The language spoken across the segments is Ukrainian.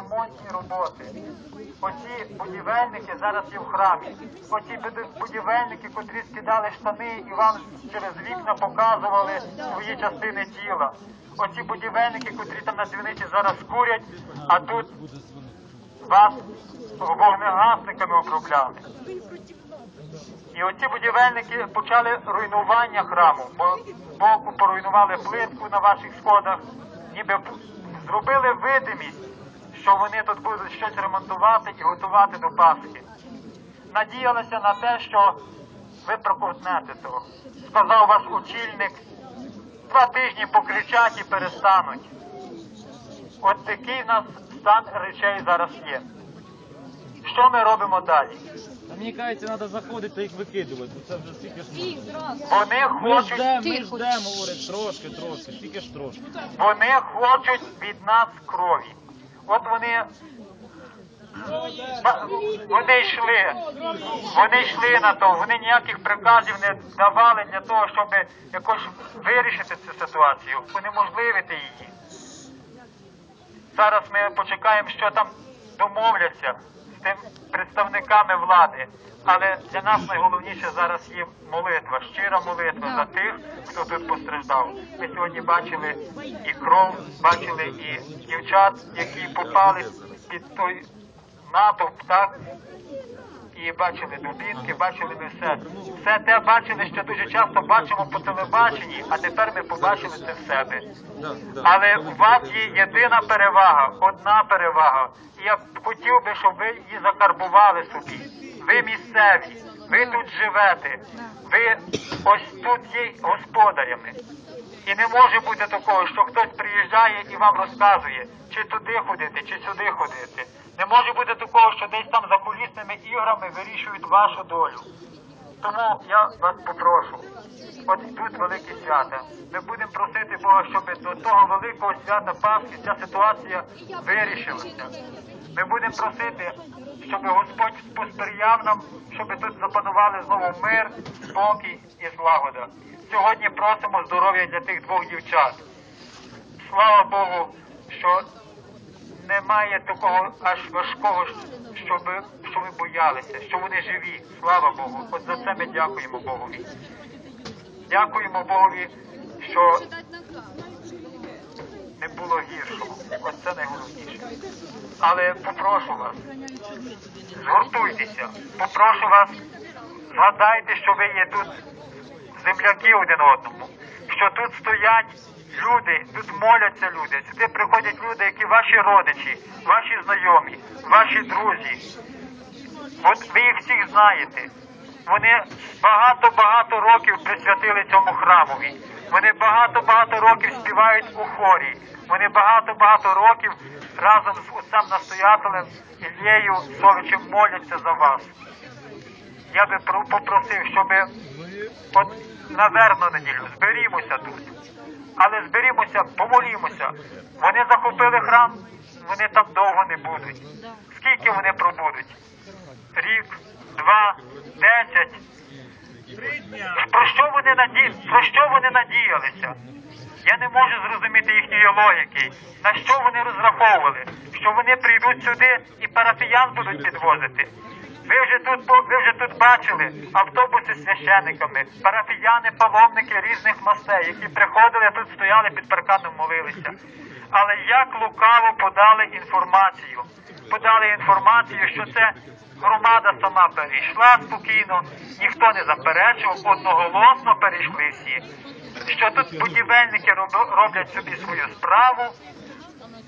ремонтні роботи. Оці будівельники зараз є в храмі. Оці будівельники, котрі скидали штани і вам через вікна показували свої частини тіла. Оці будівельники, котрі там на дзвіниці зараз курять, а тут вас вогнегасниками обробляли. І оці будівельники почали руйнування храму, бо боку поруйнували плитку на ваших сходах, ніби зробили видимість, що вони тут будуть щось ремонтувати і готувати до Пасхи. Надіялися на те, що ви проковтнете то. Сказав ваш очільник, два тижні покричать і перестануть. От такий в нас стан речей зараз є. Що ми робимо далі? Та мені кажеться, треба заходити та їх викидувати, бо це вже стільки ж. Вони Ми хочуть ждемо, ми ждемо, говорить, трошки, трошки, тільки ж трошки. Вони хочуть від нас крові. От вони. Вони йшли, вони йшли на то, вони ніяких приказів не давали для того, щоб якось вирішити цю ситуацію, унеможливити її. Зараз ми почекаємо, що там домовляться представниками влади. Але для нас найголовніше зараз є молитва, щира молитва за тих, хто тут постраждав. Ми сьогодні бачили і кров, бачили і дівчат, які попали під той натовп, так? І бачили дубінки, бачили ми все. Все те бачили, що дуже часто бачимо по телебаченні, а тепер ми побачили це в себе. Але у вас є єдина перевага, одна перевага. І я хотів би, щоб ви її закарбували собі. Ви місцеві, ви тут живете, ви ось тут є господарями. І не може бути такого, що хтось приїжджає і вам розказує, чи туди ходити, чи сюди ходити. Не може бути такого, що десь там за кулісними іграми вирішують вашу долю. Тому я вас попрошу, от тут великі свята. Ми будемо просити Бога, щоб до того великого свята Пасхи ця ситуація вирішилася. Ми будемо просити, щоб Господь посприяв нам, щоб тут запанували знову мир, спокій і злагода. Сьогодні просимо здоров'я для тих двох дівчат. Слава Богу, що немає такого аж важкого, щоб, що ви боялися, що вони живі. Слава Богу. От за це ми дякуємо Богові. Дякуємо Богові, що не було гіршого. От це найголовніше. Але попрошу вас, згуртуйтеся, попрошу вас, згадайте, що ви є тут земляки один одному, що тут стоять люди, тут моляться люди, сюди приходять люди, які ваші родичі, ваші знайомі, ваші друзі. От ви їх всіх знаєте. Вони багато-багато років присвятили цьому храмові. Вони багато-багато років співають у хорі. Вони багато-багато років разом з отцем настоятелем Іллею Совичем моляться за вас. Я би про- попросив, щоб от на вербну неділю зберімося тут. Але зберімося, помолімося. Вони захопили храм, вони там довго не будуть. Скільки вони пробудуть? Рік, два, десять. Про що вони наді... про що вони надіялися? Я не можу зрозуміти їхньої логіки. На що вони розраховували? Що вони прийдуть сюди і парафіян будуть підвозити. Ви вже тут ви вже тут бачили автобуси з священниками, парафіяни, паломники різних мастей, які приходили тут, стояли під парканом, молилися. Але як лукаво подали інформацію? Подали інформацію, що це громада сама перейшла спокійно, ніхто не заперечував, одноголосно перейшли всі. Що тут будівельники роб- роблять собі свою справу,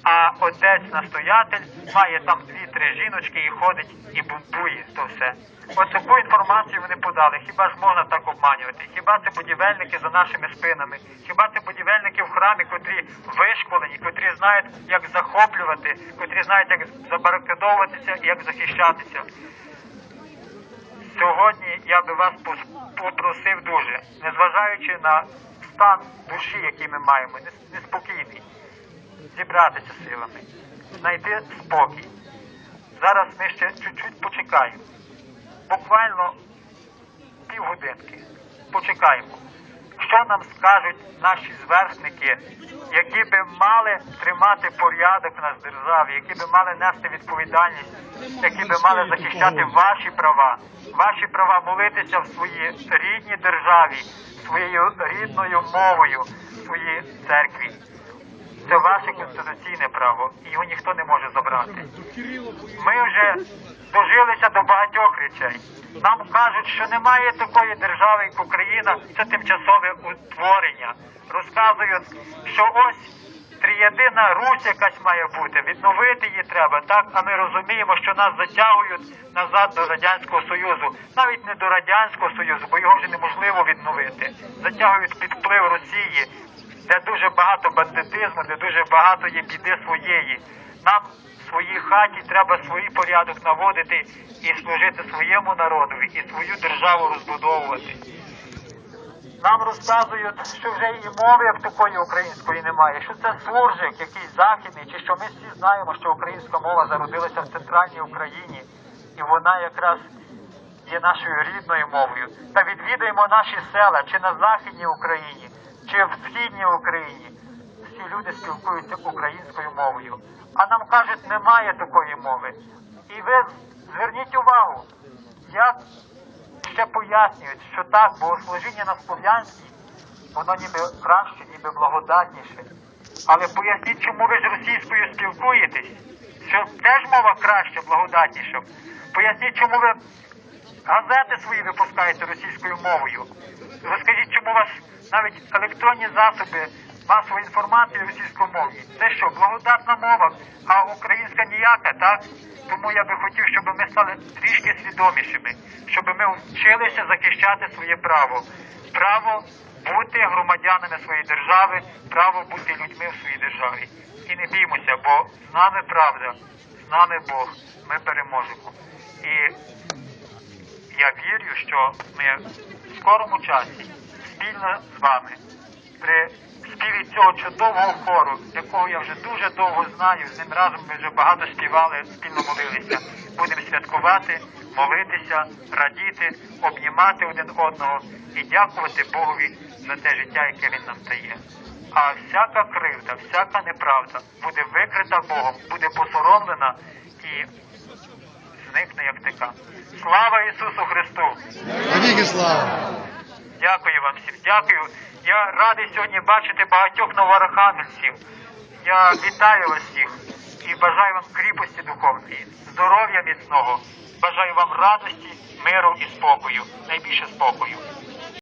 а отець настоятель має там дві-три жіночки і ходить і бунтує то все. От таку інформацію вони подали. Хіба ж можна так обманювати? Хіба це будівельники за нашими спинами? Хіба це будівельники в храмі, котрі вишколені, котрі знають, як захоплювати, котрі знають, як забарикадовуватися і як захищатися? Сьогодні я би вас попросив дуже, незважаючи на стан душі, який ми маємо, неспокійний, зібратися силами, знайти спокій. Зараз ми ще чуть-чуть почекаємо. Буквально півгодинки. Почекаємо. що нам скажуть наші зверхники, які би мали тримати порядок в нас державі, які би мали нести відповідальність, які би мали захищати ваші права, ваші права молитися в своїй рідній державі, своєю рідною мовою, своїй церкві. Це ваше конституційне право, і його ніхто не може забрати. Ми вже дожилися до багатьох речей. Нам кажуть, що немає такої держави, як Україна, це тимчасове утворення. Розказують, що ось трієдина Русь якась має бути, відновити її треба, так? А ми розуміємо, що нас затягують назад до Радянського Союзу, навіть не до Радянського Союзу, бо його вже неможливо відновити. Затягують під вплив Росії, де дуже багато бандитизму, де дуже багато є біди своєї. Нам в своїй хаті треба свій порядок наводити і служити своєму народові, і свою державу розбудовувати. Нам розказують, що вже і мови як такої української немає, що це суржик, якийсь західний, чи що ми всі знаємо, що українська мова зародилася в центральній Україні, і вона якраз є нашою рідною мовою. Та відвідаємо наші села, чи на Західній Україні, чи в Східній Україні. Всі люди спілкуються українською мовою. А нам кажуть, немає такої мови. І ви зверніть увагу, як ще пояснюють, що так, богослужіння на слов'янській, воно ніби краще, ніби благодатніше. Але поясніть, чому ви з російською спілкуєтесь, що теж мова краще, благодатніша. Поясніть, чому ви газети свої випускаєте російською мовою. Розкажіть, чому у вас навіть електронні засоби масової інформації російськомовні. Це що, благодатна мова, а українська ніяка, так? Тому я би хотів, щоб ми стали трішки свідомішими, щоб ми вчилися захищати своє право. Право бути громадянами своєї держави, право бути людьми в своїй державі. І не біймося, бо з нами правда, з нами Бог, ми переможемо. І я вірю, що ми в скорому часі спільно з вами при співі цього чудового хору, якого я вже дуже довго знаю, з ним разом ми вже багато співали, спільно молилися. Будемо святкувати, молитися, радіти, обнімати один одного і дякувати Богові за те життя, яке він нам дає. А всяка кривда, всяка неправда буде викрита Богом, буде посоромлена і зникне як така. Слава Ісусу Христу! Слава! Дякую вам всім, дякую. Я радий сьогодні бачити багатьох новоархангельців. Я вітаю вас всіх і бажаю вам кріпості духовної, здоров'я міцного. Бажаю вам радості, миру і спокою, найбільше спокою.